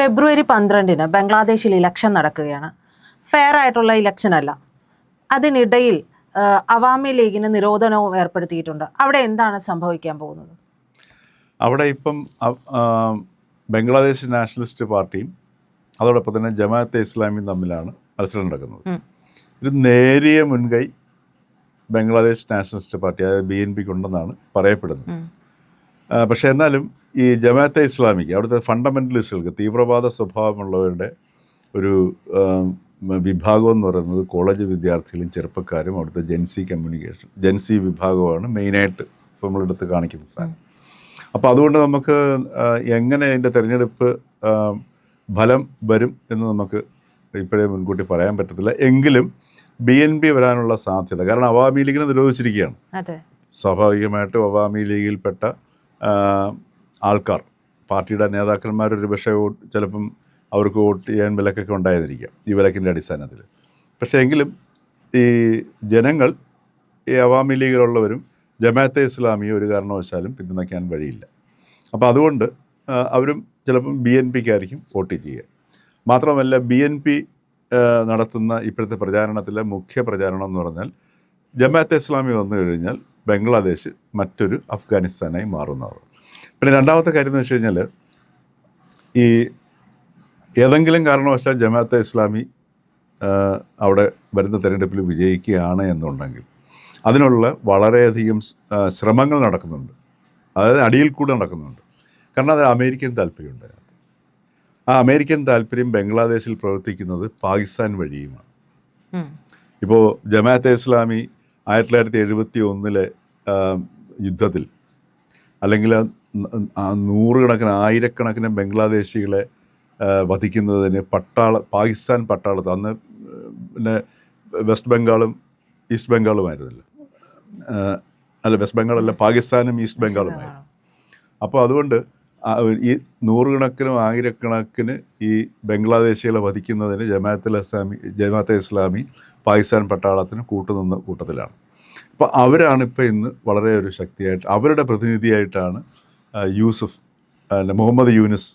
ഫെബ്രുവരി പന്ത്രണ്ടിന് ബംഗ്ലാദേശിൽ ഇലക്ഷൻ നടക്കുകയാണ്. ഫെയർ ആയിട്ടുള്ള ഇലക്ഷൻ അല്ല. അതിനിടയിൽ അവാമി ലീഗിന് നിരോധനവും ഏർപ്പെടുത്തിയിട്ടുണ്ട്. അവിടെ എന്താണ് സംഭവിക്കാൻ പോകുന്നത്? അവിടെ ഇപ്പം ബംഗ്ലാദേശ് നാഷണലിസ്റ്റ് പാർട്ടിയും അതോടൊപ്പം തന്നെ ജമാഅത്തെ ഇസ്ലാമിയും തമ്മിലാണ് മത്സരം നടക്കുന്നത്. ഒരു നേരിയ മുൻകൈ ബംഗ്ലാദേശ് നാഷണലിസ്റ്റ് പാർട്ടി അതായത് ബി എൻ പിക്ക് ഉണ്ടെന്നാണ് പറയപ്പെടുന്നത്. പക്ഷേ എന്നാലും ഈ ജമാഅത്തെ ഇസ്ലാമിക്ക് അവിടുത്തെ ഫണ്ടമെന്റലിസ്റ്റുകൾക്ക് തീവ്രവാദ സ്വഭാവമുള്ളവരുടെ ഒരു വിഭാഗം എന്ന് പറയുന്നത് കോളേജ് വിദ്യാർത്ഥികളും ചെറുപ്പക്കാരും അവിടുത്തെ ജെൻസി കമ്മ്യൂണിക്കേഷൻ ജെൻസി വിഭാഗമാണ് മെയിനായിട്ട് ഇപ്പോൾ നമ്മളെടുത്ത് കാണിക്കുന്ന സാധനം. അപ്പോൾ അതുകൊണ്ട് നമുക്ക് എങ്ങനെ അതിന്റെ തിരഞ്ഞെടുപ്പ് ഫലം വരും എന്ന് നമുക്ക് ഇപ്പോഴേ മുൻകൂട്ടി പറയാൻ പറ്റത്തില്ല. എങ്കിലും ബി എൻ പി വരാനുള്ള സാധ്യത കാരണം അവാമി ലീഗിനെ നിരോധിച്ചിരിക്കുകയാണ്. സ്വാഭാവികമായിട്ടും അവാമി ലീഗിൽപ്പെട്ട ആൾക്കാർ. പാർട്ടിയുടെ നേതാക്കന്മാർ ഒരു പക്ഷേ ചിലപ്പം അവർക്ക് വോട്ട് ചെയ്യാൻ വിലക്കൊക്കെ ഉണ്ടായിരിക്കാം ഈ വിലക്കിന്റെ അടിസ്ഥാനത്തിൽ. പക്ഷേ എങ്കിലും ഈ ജനങ്ങൾ ഈ അവാമി ലീഗിലുള്ളവരും ജമാഅത്തെ ഇസ്ലാമിയെ ഒരു കാരണവശാലും പിന്തുണയ്ക്കാൻ വഴിയില്ല. അപ്പോൾ അതുകൊണ്ട് അവരും ചിലപ്പം ബി എൻ പിക്കായിരിക്കും വോട്ട് ചെയ്യുക. മാത്രമല്ല ബി എൻ പി നടത്തുന്ന ഇപ്പോഴത്തെ പ്രചാരണത്തിലെ മുഖ്യ പ്രചാരണം എന്ന് പറഞ്ഞാൽ ജമാഅത്തെ ഇസ്ലാമി വന്നു കഴിഞ്ഞാൽ ബംഗ്ലാദേശ് മറ്റൊരു അഫ്ഗാനിസ്ഥാനായി മാറുന്നതാണ് പിന്നെ രണ്ടാമത്തെ കാര്യം എന്ന് വെച്ച് കഴിഞ്ഞാൽ ഈ ഏതെങ്കിലും കാരണവശാൽ ജമാഅത്തെ ഇസ്ലാമി അവിടെ വരുന്ന തെരഞ്ഞെടുപ്പിൽ വിജയിക്കുകയാണ് എന്നുണ്ടെങ്കിൽ അതിനുള്ള വളരെയധികം ശ്രമങ്ങൾ നടക്കുന്നുണ്ട് അതായത് അടിയിൽ കൂടെ നടക്കുന്നുണ്ട് കാരണം അത് അമേരിക്കൻ താല്പര്യമുണ്ട്. ആ അമേരിക്കൻ താല്പര്യം ബംഗ്ലാദേശിൽ പ്രവർത്തിക്കുന്നത് പാകിസ്ഥാൻ വഴിയുമാണ്. ഇപ്പോൾ ജമാഅത്തെ ഇസ്ലാമി ആയിരത്തി തൊള്ളായിരത്തി എഴുപത്തി ഒന്നിലെ യുദ്ധത്തിൽ. അല്ലെങ്കിൽ നൂറുകണക്കിന് ആയിരക്കണക്കിന് ബംഗ്ലാദേശികളെ വധിക്കുന്നതിന് പട്ടാള പാകിസ്ഥാൻ പട്ടാളത്ത് അന്ന് പിന്നെ വെസ്റ്റ് ബംഗാളും ഈസ്റ്റ് ബംഗാളുമായിരുന്നില്ല. അല്ല വെസ്റ്റ് ബംഗാളല്ല പാകിസ്ഥാനും ഈസ്റ്റ് ബംഗാളുമായിരുന്നു. അപ്പോൾ അതുകൊണ്ട് ഈ നൂറുകണക്കിനും ആയിരക്കണക്കിന് ഈ ബംഗ്ലാദേശികളെ വധിക്കുന്നതിന് ജമാഅത്തുൽ ഇസ്ലാമി ജമാഅത്തെ ഇസ്ലാമി പാകിസ്ഥാൻ പട്ടാളത്തിന് കൂട്ടുനിന്ന കൂട്ടത്തിലാണ്. അപ്പോൾ അവരാണ് ഇപ്പോൾ ഇന്ന് വളരെ ഒരു ശക്തിയായിട്ട് അവരുടെ പ്രതിനിധിയായിട്ടാണ് യൂസഫ് അല്ല മുഹമ്മദ് യൂനുസ്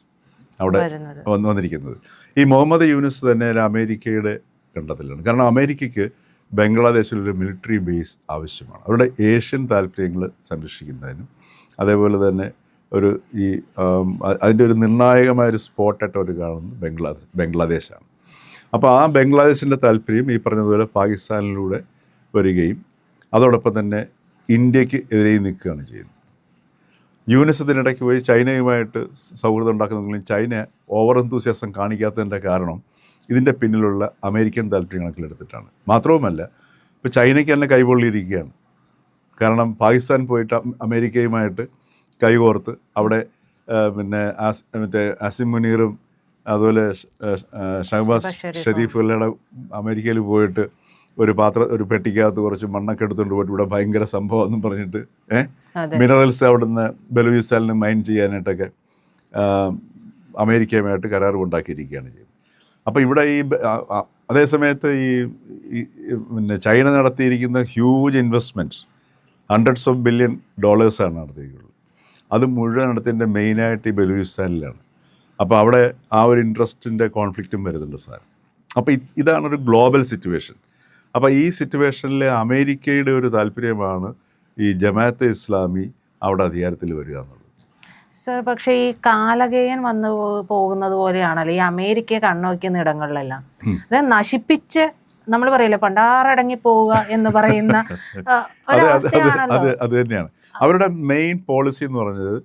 അവിടെ വന്നു വന്ന് വന്നിരിക്കുന്നത്. ഈ മുഹമ്മദ് യൂനുസ് തന്നെ അമേരിക്കയുടെ കണ്ടത്തിലാണ്. കാരണം അമേരിക്കയ്ക്ക് ബംഗ്ലാദേശിലൊരു മിലിറ്ററി ബേസ് ആവശ്യമാണ്. അവരുടെ ഏഷ്യൻ താല്പര്യങ്ങൾ സംരക്ഷിക്കുന്നതിനും അതേപോലെ തന്നെ ഒരു ഈ അതിന്റെ ഒരു നിർണായകമായ ഒരു സ്പോട്ടായിട്ട് അവർ കാണുന്നത് ബംഗ്ലാദേശ് ബംഗ്ലാദേശാണ്. അപ്പോൾ ആ ബംഗ്ലാദേശിന്റെ താല്പര്യം ഈ പറഞ്ഞതുപോലെ പാകിസ്ഥാനിലൂടെ വരികയും അതോടൊപ്പം തന്നെ ഇന്ത്യയ്ക്ക് എതിരെയും നിൽക്കുകയാണ് ചെയ്യുന്നത്. യൂനിസത്തിനിടയ്ക്ക് പോയി ചൈനയുമായിട്ട് സൗഹൃദം ഉണ്ടാക്കുന്നെങ്കിലും ചൈന ഓവർ എന്തൂസിയാസം കാണിക്കാത്തതിന്റെ കാരണം ഇതിന്റെ പിന്നിലുള്ള അമേരിക്കൻ താല്പര്യം കണക്കിലെടുത്തിട്ടാണ്. മാത്രവുമല്ല ഇപ്പോൾ ചൈനയ്ക്ക് തന്നെ കൈപൊള്ളിയിരിക്കുകയാണ്. കാരണം പാകിസ്ഥാൻ പോയിട്ട് അമേരിക്കയുമായിട്ട് കൈകോർത്ത് അവിടെ പിന്നെ ആസ് മറ്റേ അസിം മുനീറും അതുപോലെ ഷഹബാസ് ഷെരീഫ്. അമേരിക്കയിൽ പോയിട്ട് ഒരു പാത്ര ഒരു പെട്ടിക്കകത്ത് കുറച്ച് മണ്ണൊക്കെ എടുത്തുകൊണ്ട് പോയിട്ട് ഇവിടെ ഭയങ്കര സംഭവം എന്ന് പറഞ്ഞിട്ട് ഏഹ് മിനറൽസ് അവിടുന്ന് ബലൂചിസ്ഥാനിൽ മൈൻ ചെയ്യാനായിട്ടൊക്കെ അമേരിക്കയുമായിട്ട് കരാർ ഉണ്ടാക്കിയിരിക്കുകയാണ് ചെയ്യുന്നത് അപ്പോൾ ഇവിടെ ഈ അതേസമയത്ത് ഈ പിന്നെ China നടത്തിയിരിക്കുന്ന huge investment hundreds of billion ഡോളേഴ്സാണ് നടത്തിയിട്ടുള്ളത് അത് മുഴുവൻ നടത്തിയതിന്റെ മെയിനായിട്ട് ഈ ബലൂചിസ്ഥാനിലാണ്. അപ്പോൾ അവിടെ ആ ഒരു ഇൻട്രസ്റ്റിന്റെ കോൺഫ്ലിക്റ്റും വരുന്നുണ്ട് സാർ. അപ്പോൾ ഇതാണൊരു ഇതാണ് ഒരു ഗ്ലോബൽ സിറ്റുവേഷൻ അപ്പോൾ ഈ സിറ്റുവേഷനിൽ അമേരിക്കയുടെ ഒരു താല്പര്യമാണ് ഈ ജമാഅത്തെ ഇസ്ലാമി അവിടെ അധികാരത്തിൽ വരിക എന്നുള്ളത്. സർ പക്ഷേ ഈ കാലകേയൻ വന്നു പോകുന്നത് പോലെയാണല്ലോ ഈ അമേരിക്കയെ കണ്ണുവയ്ക്കുന്ന ഇടങ്ങളിലെല്ലാം. അത് നശിപ്പിച്ച് നമ്മൾ പറയില്ലേ പണ്ടാറടങ്ങി പോവുക എന്ന് പറയുന്ന അത് അത് തന്നെയാണ്. അവരുടെ മെയിൻ പോളിസി എന്ന് പറഞ്ഞത്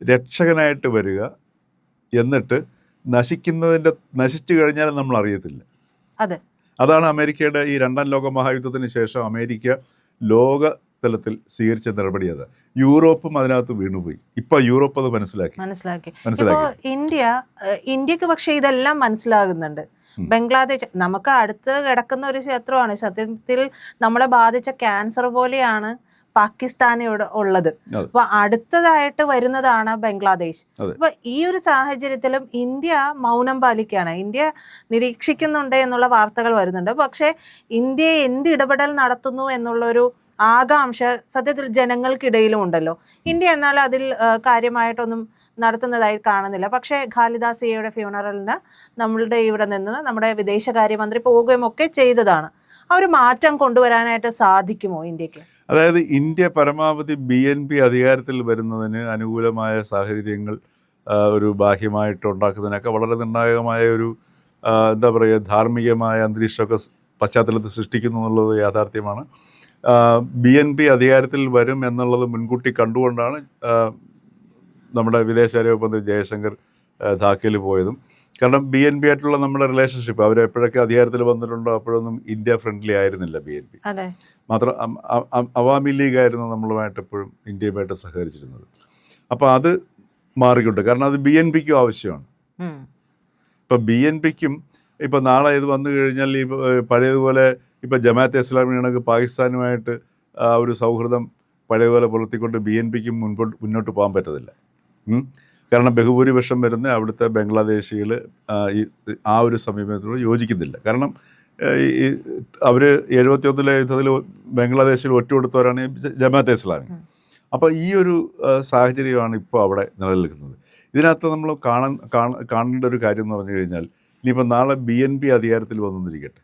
രക്ഷകനായിട്ട് വരിക എന്നിട്ട് നശിക്കുന്നതിന്റെ നശിച്ചു കഴിഞ്ഞാൽ നമ്മൾ അറിയത്തില്ല. അതെ. അതാണ് അമേരിക്കയുടെ ഈ രണ്ടാം ലോക മഹായുദ്ധത്തിന് ശേഷം അമേരിക്ക ലോക തലത്തിൽ സ്വീകരിച്ച നടപടി അത് യൂറോപ്പും അതിനകത്ത് വീണുപോയി. ഇപ്പൊ യൂറോപ്പ് അത് മനസ്സിലാക്കി. മനസ്സിലാക്കി. മനസ്സിലാക്കി. ഇന്ത്യ ഇന്ത്യയ്ക്ക് പക്ഷെ ഇതെല്ലാം മനസ്സിലാകുന്നുണ്ട്. ബംഗ്ലാദേശ് നമുക്ക് അടുത്ത് കിടക്കുന്ന ഒരു ക്ഷേത്രമാണ്. സത്യത്തിൽ നമ്മളെ ബാധിച്ച ക്യാൻസർ പോലെയാണ് പാകിസ്ഥാൻ ഇവിടെ ഉള്ളത് അപ്പൊ അടുത്തതായിട്ട് വരുന്നതാണ് ബംഗ്ലാദേശ്. അപ്പൊ ഈ ഒരു സാഹചര്യത്തിലും ഇന്ത്യ മൗനം പാലിക്കുകയാണ്. ഇന്ത്യ നിരീക്ഷിക്കുന്നുണ്ട് എന്നുള്ള വാർത്തകൾ വരുന്നുണ്ട്. പക്ഷേ ഇന്ത്യ എന്ത് ഇടപെടൽ നടത്തുന്നു എന്നുള്ളൊരു ആകാംക്ഷ സത്യത്തിൽ ജനങ്ങൾക്കിടയിലും ഉണ്ടല്ലോ. ഇന്ത്യ എന്നാൽ അതിൽ കാര്യമായിട്ടൊന്നും നടത്തുന്നതായി കാണുന്നില്ല. പക്ഷേ ഖാലിദാസിയയുടെ ഫ്യൂണറലിന് നമ്മളുടെ ഇവിടെ നിന്ന് നമ്മുടെ വിദേശകാര്യമന്ത്രി പോവുകയും ഒക്കെ ചെയ്തതാണ്. ആ ഒരു മാറ്റം കൊണ്ടുവരാനായിട്ട് സാധിക്കുമോ ഇന്ത്യയ്ക്ക്? അതായത് ഇന്ത്യ പരമാവധി ബി എൻ പി അധികാരത്തിൽ വരുന്നതിന് അനുകൂലമായ സാഹചര്യങ്ങൾ ഒരു ബാഹ്യമായിട്ട് ഉണ്ടാക്കുന്നതിനൊക്കെ വളരെ നിർണായകമായ ഒരു എന്താ പറയുക ധാർമ്മികമായ അന്തരീക്ഷമൊക്കെ പശ്ചാത്തലത്തിൽ സൃഷ്ടിക്കുന്നു എന്നുള്ളത് യാഥാർത്ഥ്യമാണ്. ബി എൻ പി അധികാരത്തിൽ വരും എന്നുള്ളത് മുൻകൂട്ടി കണ്ടുകൊണ്ടാണ് നമ്മുടെ വിദേശകാര്യ മന്ത്രി ജയശങ്കർ ധാക്കയിൽ പോയതും. കാരണം ബി എൻ പി ആയിട്ടുള്ള നമ്മുടെ റിലേഷൻഷിപ്പ് അവർ എപ്പോഴൊക്കെ അധികാരത്തിൽ വന്നിട്ടുണ്ടോ അപ്പോഴൊന്നും ഇന്ത്യ ഫ്രണ്ട്ലി ആയിരുന്നില്ല ബി എൻ പി മാത്രം അവാമി ലീഗ് ആയിരുന്നു നമ്മളുമായിട്ട് എപ്പോഴും ഇന്ത്യയുമായിട്ട് സഹകരിച്ചിരുന്നത്. അപ്പോൾ അത് മാറിക്കൊണ്ട് കാരണം അത് ബി എൻ പിക്കും ആവശ്യമാണ്. ഇപ്പം ബി എൻ പിക്കും ഇപ്പം നാളെ ഇത് വന്നു കഴിഞ്ഞാൽ ഈ പഴയതുപോലെ ഇപ്പം ജമാഅത്തെ ഇസ്ലാമിയാണെങ്കിൽ പാകിസ്ഥാനുമായിട്ട് ആ ഒരു സൗഹൃദം പഴയതുപോലെ പുലർത്തിക്കൊണ്ട് ബി എൻ പിക്കും മുൻപോട്ട് മുന്നോട്ട് പോകാൻ പറ്റത്തില്ല. കാരണം ബഹുഭൂരിപക്ഷം വരുന്ന അവിടുത്തെ ബംഗ്ലാദേശികൾ ഈ ആ ഒരു സമീപനത്തോട് യോജിക്കുന്നില്ല. കാരണം ഈ അവർ എഴുപത്തിയൊന്നിലെ യുദ്ധത്തിൽ ബംഗ്ലാദേശിൽ ഒറ്റുകൊടുത്തവരാണ് ജമാഅത്തെ ഇസ്ലാമി. അപ്പോൾ ഈ ഒരു സാഹചര്യമാണ് ഇപ്പോൾ അവിടെ നിലനിൽക്കുന്നത്. ഇതിനകത്ത് നമ്മൾ കാണാൻ കാണ- കാണേണ്ട ഒരു കാര്യം എന്ന് പറഞ്ഞു കഴിഞ്ഞാൽ ഇനിയിപ്പോൾ നാളെ ബി എൻ പി അധികാരത്തിൽ വന്നിരിക്കട്ടെ.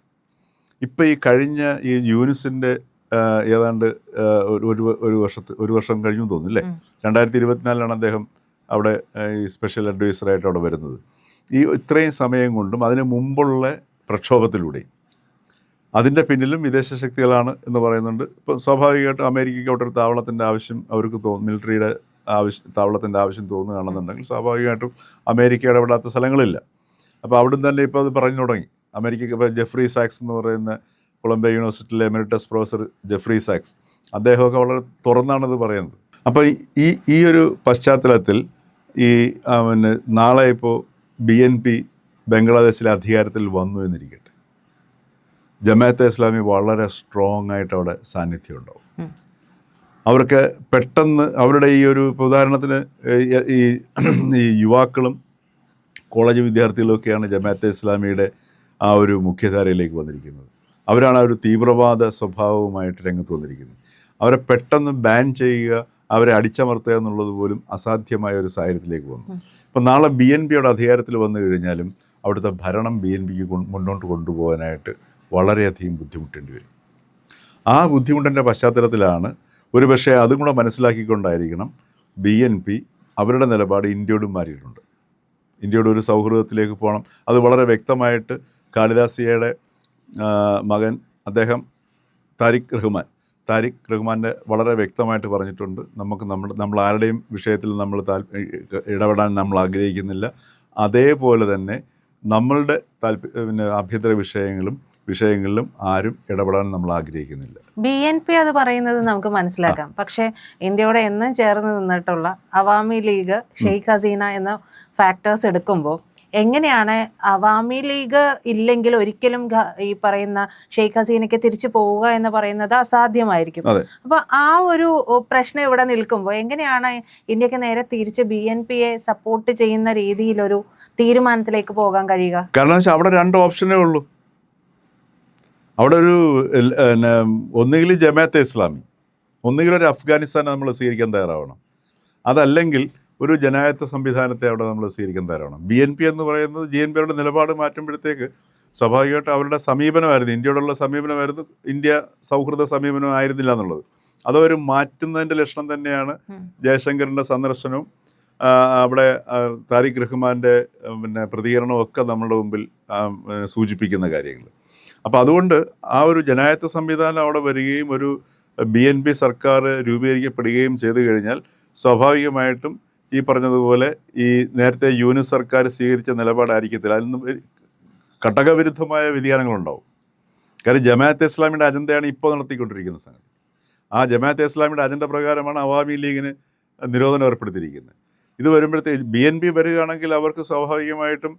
ഇപ്പോൾ ഈ കഴിഞ്ഞ ഈ യൂനിസിന്റെ ഏതാണ്ട് ഒരു ഒരു- വർഷത്തെ ഒരു വർഷം കഴിഞ്ഞു തോന്നുന്നു അല്ലേ. രണ്ടായിരത്തി ഇരുപത്തിനാലിലാണ് അദ്ദേഹം അവിടെ സ്പെഷ്യൽ അഡ്വൈസറായിട്ട് അവിടെ വരുന്നത്. ഈ ഇത്രയും സമയം കൊണ്ടും അതിന് മുമ്പുള്ള പ്രക്ഷോഭത്തിലൂടെയും അതിന്റെ പിന്നിലും വിദേശ ശക്തികളാണ് എന്ന് പറയുന്നുണ്ട്. ഇപ്പം സ്വാഭാവികമായിട്ടും അമേരിക്കയ്ക്ക് അവിടെ ഒരു താവളത്തിന്റെ ആവശ്യം അവർക്ക് തോന്നും മിലിറ്ററിയുടെ ആവശ്യം താവളത്തിന്റെ ആവശ്യം തോന്നുകയാണെന്നുണ്ടെങ്കിൽ സ്വാഭാവികമായിട്ടും അമേരിക്ക ഇടപെടാത്ത സ്ഥലങ്ങളില്ല. അപ്പോൾ അവിടുന്ന് തന്നെ ഇപ്പോൾ അത് പറഞ്ഞു തുടങ്ങി. അമേരിക്കയ്ക്ക് ഇപ്പോൾ ജെഫ്രി സാക്സ് എന്ന് പറയുന്ന കൊളംബിയ യൂണിവേഴ്സിറ്റിയിലെ എമിരിറ്റസ് പ്രൊഫസർ ജെഫ്രി സാക്സ്. അദ്ദേഹമൊക്കെ വളരെ തുറന്നാണത് പറയുന്നത്. അപ്പോൾ ഈ ഈ ഒരു പശ്ചാത്തലത്തിൽ ഈ പിന്നെ നാളെ ഇപ്പോൾ ബി എൻ പി ബംഗ്ലാദേശിലെ അധികാരത്തിൽ വന്നു എന്നിരിക്കട്ടെ. ജമാഅത്തെ ഇസ്ലാമി വളരെ സ്ട്രോങ് ആയിട്ട് അവിടെ സാന്നിധ്യം ഉണ്ടാവും. അവർക്ക് പെട്ടെന്ന് അവരുടെ ഈ ഒരു ഉദാഹരണത്തിന് ഈ- ഈ ഈ യുവാക്കളും കോളേജ് വിദ്യാർത്ഥികളൊക്കെയാണ് ജമാഅത്തെ ഇസ്ലാമിയുടെ ആ ഒരു മുഖ്യധാരയിലേക്ക് വന്നിരിക്കുന്നത്. അവരാണ് ആ ഒരു തീവ്രവാദ സ്വഭാവവുമായിട്ട് രംഗത്ത് വന്നിരിക്കുന്നത്. അവരെ പെട്ടെന്ന് ബാൻ ചെയ്യുക അവരെ അടിച്ചമർത്തുക എന്നുള്ളത് പോലും അസാധ്യമായ ഒരു സാഹചര്യത്തിലേക്ക് വന്നു അപ്പം ഇപ്പം നാളെ ബി എൻ പിയുടെ അധികാരത്തിൽ വന്നു കഴിഞ്ഞാലും അവിടുത്തെ ഭരണം ബി എൻ പിക്ക് മുന്നോട്ട് കൊണ്ടുപോകാനായിട്ട് വളരെയധികം ബുദ്ധിമുട്ടേണ്ടി വരും. ആ ബുദ്ധിമുട്ടിന്റെ പശ്ചാത്തലത്തിലാണ് ഒരു പക്ഷേ അതും കൂടെ മനസ്സിലാക്കിക്കൊണ്ടായിരിക്കണം ബി എൻ പി അവരുടെ നിലപാട് ഇന്ത്യയോടും മാറിയിട്ടുണ്ട്. ഇന്ത്യയുടെ ഒരു സൗഹൃദത്തിലേക്ക് പോകണം. അത് വളരെ വ്യക്തമായിട്ട് കാളിദാസിയയുടെ മകൻ അദ്ദേഹം താരിഖ് റഹ്മാൻ താരിഖ് റഹ്മാന്റെ വളരെ വ്യക്തമായിട്ട് പറഞ്ഞിട്ടുണ്ട്. നമുക്ക് നമ്മൾ നമ്മൾ ആരുടെയും വിഷയത്തിൽ നമ്മൾ ഇടപെടാൻ നമ്മൾ ആഗ്രഹിക്കുന്നില്ല. അതേപോലെ തന്നെ നമ്മളുടെ താല്പ പിന്നെ ആഭ്യന്തര വിഷയങ്ങളും വിഷയങ്ങളിലും ആരും ഇടപെടാൻ നമ്മൾ ആഗ്രഹിക്കുന്നില്ല. ബി എൻ പി അത് പറയുന്നത് നമുക്ക് മനസ്സിലാക്കാം. പക്ഷേ ഇന്ത്യയുടെ എന്നും ചേർന്ന് നിന്നിട്ടുള്ള അവാമി ലീഗ് ഷെയ്ഖ് ഹസീന എന്ന ഫാക്ടേഴ്സ് എടുക്കുമ്പോൾ എങ്ങനെയാണ് അവാമി ലീഗ് ഇല്ലെങ്കിൽ ഒരിക്കലും ഈ പറയുന്ന ഷെയ്ഖ് ഹസീനയ്ക്ക് തിരിച്ചു പോവുക എന്ന് പറയുന്നത് അസാധ്യമായിരിക്കും. അപ്പൊ ആ ഒരു പ്രശ്നം ഇവിടെ നിൽക്കുമ്പോൾ എങ്ങനെയാണ് ഇന്ത്യയ്ക്ക് നേരെ തിരിച്ച് ബി എൻ പിയെ സപ്പോർട്ട് ചെയ്യുന്ന രീതിയിലൊരു തീരുമാനത്തിലേക്ക് പോകാൻ കഴിയുക? കാരണം വെച്ചാൽ അവിടെ രണ്ട് ഓപ്ഷനേ ഉള്ളൂ. അവിടെ ഒരു ഒന്നുകിൽ ജമാഅത്തെ ഇസ്ലാമി ഒന്നുകിൽ ഒരു അഫ്ഗാനിസ്ഥാനെ നമ്മൾ സ്വീകരിക്കാൻ തയ്യാറാവണം. അതല്ലെങ്കിൽ ഒരു ജനായത്വ സംവിധാനത്തെ അവിടെ നമ്മൾ സ്വീകരിക്കാൻ തരമാണ്. ബി എൻ പി എന്ന് പറയുന്നത് ജി എൻ പിയുടെ നിലപാട് മാറ്റുമ്പോഴത്തേക്ക് സ്വാഭാവികമായിട്ട് അവരുടെ സമീപനമായിരുന്നു. ഇന്ത്യയോടുള്ള സമീപനമായിരുന്നു. ഇന്ത്യ സൗഹൃദ സമീപനം ആയിരുന്നില്ല എന്നുള്ളത്. അതവർ മാറ്റുന്നതിന്റെ ലക്ഷണം തന്നെയാണ്. ജയശങ്കറിന്റെ സന്ദർശനവും അവിടെ താരിഖ് റഹ്മാന്റെ പിന്നെ പ്രതികരണവും ഒക്കെ നമ്മളുടെ മുമ്പിൽ സൂചിപ്പിക്കുന്ന കാര്യങ്ങൾ. അപ്പോൾ അതുകൊണ്ട് ആ ഒരു ജനായത്വ സംവിധാനം അവിടെ വരികയും ഒരു ബി എൻ പി സർക്കാർ രൂപീകരിക്കപ്പെടുകയും ചെയ്തു കഴിഞ്ഞാൽ സ്വാഭാവികമായിട്ടും ഈ പറഞ്ഞതുപോലെ ഈ നേരത്തെ യൂനിസ് സർക്കാർ സ്വീകരിച്ച നിലപാടായിരിക്കത്തില്ല. അതിൽ നിന്ന് ഘടകവിരുദ്ധമായ വ്യതിയാനങ്ങളുണ്ടാവും. കാര്യം ജമാഅത്തെ ഇസ്ലാമിയുടെ അജണ്ടയാണ് ഇപ്പോൾ നടത്തിക്കൊണ്ടിരിക്കുന്ന സംഗതി. ആ ജമാഅത്തെ ഇസ്ലാമിയുടെ അജണ്ട പ്രകാരമാണ് അവാമി ലീഗിന് നിരോധനം ഏർപ്പെടുത്തിയിരിക്കുന്നത്. ഇത് വരുമ്പോഴത്തെ ബി എൻ പി വരികയാണെങ്കിൽ അവർക്ക് സ്വാഭാവികമായിട്ടും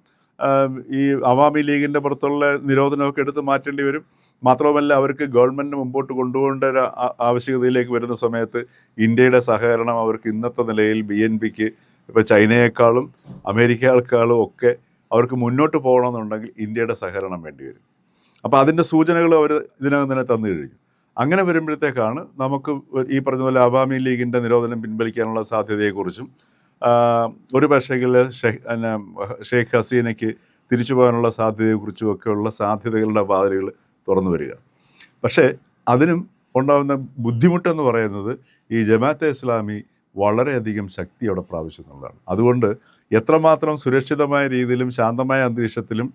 ഈ അവാമി ലീഗിന്റെ പുറത്തുള്ള നിരോധനമൊക്കെ എടുത്ത് മാറ്റേണ്ടി വരും. മാത്രവുമല്ല അവർക്ക് ഗവൺമെന്റ് മുമ്പോട്ട് കൊണ്ടുപോകേണ്ട ഒരു ആവശ്യകതയിലേക്ക് വരുന്ന സമയത്ത് ഇന്ത്യയുടെ സഹകരണം അവർക്ക് ഇന്നത്തെ നിലയിൽ ബി എൻ പിക്ക് ഇപ്പോൾ ചൈനയെക്കാളും അമേരിക്കയേക്കാളും ഒക്കെ അവർക്ക് മുന്നോട്ട് പോകണമെന്നുണ്ടെങ്കിൽ ഇന്ത്യയുടെ സഹകരണം വേണ്ടി വരും. അപ്പോൾ അതിന്റെ സൂചനകൾ അവർ ഇതിനകം തന്നെ തന്നു കഴിഞ്ഞു. അങ്ങനെ വരുമ്പോഴത്തേക്കാണ് നമുക്ക് ഈ പറഞ്ഞ പോലെ അവാമി ലീഗിന്റെ നിരോധനം പിൻവലിക്കാനുള്ള സാധ്യതയെക്കുറിച്ചും ഒരു പക്ഷേങ്കിൽ ഷെയ്ഖ് ഹസീനയ്ക്ക് തിരിച്ചു പോകാനുള്ള സാധ്യതയെക്കുറിച്ചും ഒക്കെയുള്ള സാധ്യതകളുടെ വാതിലുകൾ തുറന്നു വരിക. പക്ഷേ അതിനും ഉണ്ടാകുന്ന ബുദ്ധിമുട്ടെന്ന് പറയുന്നത് ഈ ജമാഅത്തെ ഇസ്ലാമി വളരെയധികം ശക്തി അവിടെ പ്രാപിച്ചെന്നുള്ളതാണ് അതുകൊണ്ട് എത്രമാത്രം സുരക്ഷിതമായ രീതിയിലും ശാന്തമായ അന്തരീക്ഷത്തിലും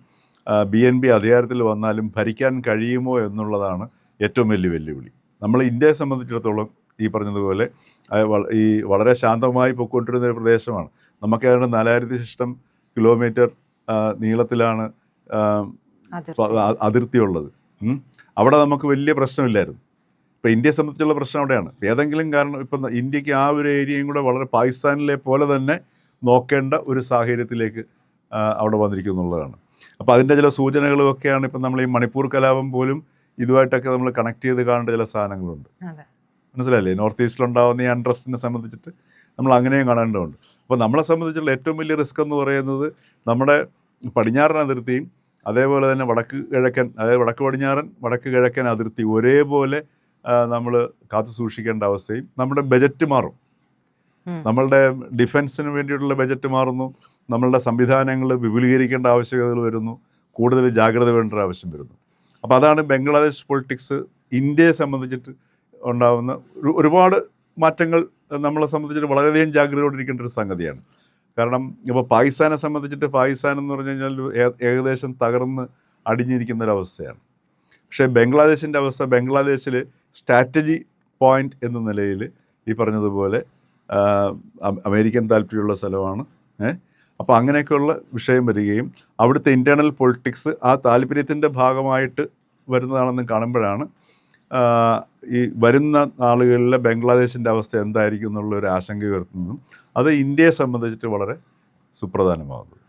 ബി എൻ ബി അധികാരത്തിൽ വന്നാലും ഭരിക്കാൻ കഴിയുമോ എന്നുള്ളതാണ് ഏറ്റവും വലിയ വെല്ലുവിളി. നമ്മൾ ഇന്ത്യയെ സംബന്ധിച്ചിടത്തോളം ഈ പറഞ്ഞതുപോലെ ഈ വളരെ ശാന്തമായി പൊയ്ക്കൊണ്ടിരുന്ന ഒരു പ്രദേശമാണ്. നമുക്ക് ഏതാണ്ട് നാലായിരത്തി ശിഷ്ടം കിലോമീറ്റർ നീളത്തിലാണ് അതിർത്തിയുള്ളത്. അവിടെ നമുക്ക് വലിയ പ്രശ്നമില്ലായിരുന്നു. ഇപ്പം ഇന്ത്യയെ സംബന്ധിച്ചുള്ള പ്രശ്നം അവിടെയാണ്. ഏതെങ്കിലും കാരണം ഇപ്പം ഇന്ത്യയ്ക്ക് ആ ഒരു ഏരിയയും കൂടെ വളരെ പാകിസ്ഥാനിലെ പോലെ തന്നെ നോക്കേണ്ട ഒരു സാഹചര്യത്തിലേക്ക് അവിടെ വന്നിരിക്കുന്നു എന്നുള്ളതാണ് അപ്പോൾ അതിന്റെ ചില സൂചനകളും ഒക്കെയാണ് ഇപ്പം നമ്മൾ ഈ മണിപ്പൂർ കലാപം പോലും ഇതുമായിട്ടൊക്കെ നമ്മൾ കണക്ട് ചെയ്ത് കാണേണ്ട ചില സാധനങ്ങളുണ്ട്. അതെ. നോർത്ത് ഈസ്റ്റിലുണ്ടാവുന്ന ഈ അൺട്രസ്റ്റിനെ സംബന്ധിച്ചിട്ട് നമ്മൾ അങ്ങനെയും കാണേണ്ടതുണ്ട്. അപ്പോൾ നമ്മളെ സംബന്ധിച്ചുള്ള ഏറ്റവും വലിയ റിസ്ക് എന്ന് പറയുന്നത് നമ്മുടെ പടിഞ്ഞാറൻ അതിർത്തിയും അതേപോലെ തന്നെ വടക്ക് കിഴക്കൻ അതായത് വടക്ക് പടിഞ്ഞാറൻ വടക്ക് കിഴക്കൻ അതിർത്തി ഒരേപോലെ നമ്മൾ കാത്തു സൂക്ഷിക്കേണ്ട അവസ്ഥയും നമ്മുടെ ബജറ്റ് മാറും. നമ്മളുടെ ഡിഫൻസിന് വേണ്ടിയിട്ടുള്ള ബജറ്റ് മാറുന്നു. നമ്മളുടെ സംവിധാനങ്ങൾ വിപുലീകരിക്കേണ്ട ആവശ്യകതകൾ വരുന്നു. കൂടുതൽ ജാഗ്രത വേണ്ട ആവശ്യം വരുന്നു. അപ്പോൾ അതാണ് ബംഗ്ലാദേശ് പൊളിറ്റിക്സ് ഇന്ത്യയെ സംബന്ധിച്ചിട്ട് ഉണ്ടാകുന്ന ഒരു ഒരുപാട് മാറ്റങ്ങൾ നമ്മളെ സംബന്ധിച്ചിട്ട് വളരെയധികം ജാഗ്രതയോടിരിക്കേണ്ട ഒരു സംഗതിയാണ്. കാരണം ഇപ്പോൾ പാകിസ്ഥാനെ സംബന്ധിച്ചിട്ട് പാകിസ്ഥാൻ എന്ന് പറഞ്ഞു കഴിഞ്ഞാൽ ഏകദേശം തകർന്ന് അടിഞ്ഞിരിക്കുന്ന ഒരു അവസ്ഥയാണ്. പക്ഷേ ബംഗ്ലാദേശിന്റെ അവസ്ഥ ബംഗ്ലാദേശിൽ സ്ട്രാറ്റജി പോയിന്റ് എന്ന നിലയിൽ ഈ പറഞ്ഞതുപോലെ അമേരിക്കൻ താല്പര്യമുള്ള സ്ഥലമാണ്. അപ്പോൾ അങ്ങനെയൊക്കെയുള്ള വിഷയം വരികയും അവിടുത്തെ ഇന്റേർണൽ പൊളിറ്റിക്സ് ആ താല്പര്യത്തിന്റെ ഭാഗമായിട്ട് വരുന്നതാണെന്ന് കാണുമ്പോഴാണ് ഈ വരുന്ന നാളുകളിലെ ബംഗ്ലാദേശിന്റെ അവസ്ഥ എന്തായിരിക്കും എന്നുള്ള ഒരു ആശങ്ക ഉയർത്തുന്നതും അത് ഇന്ത്യയെ സംബന്ധിച്ചിട്ട് വളരെ സുപ്രധാനമാകുന്നത്.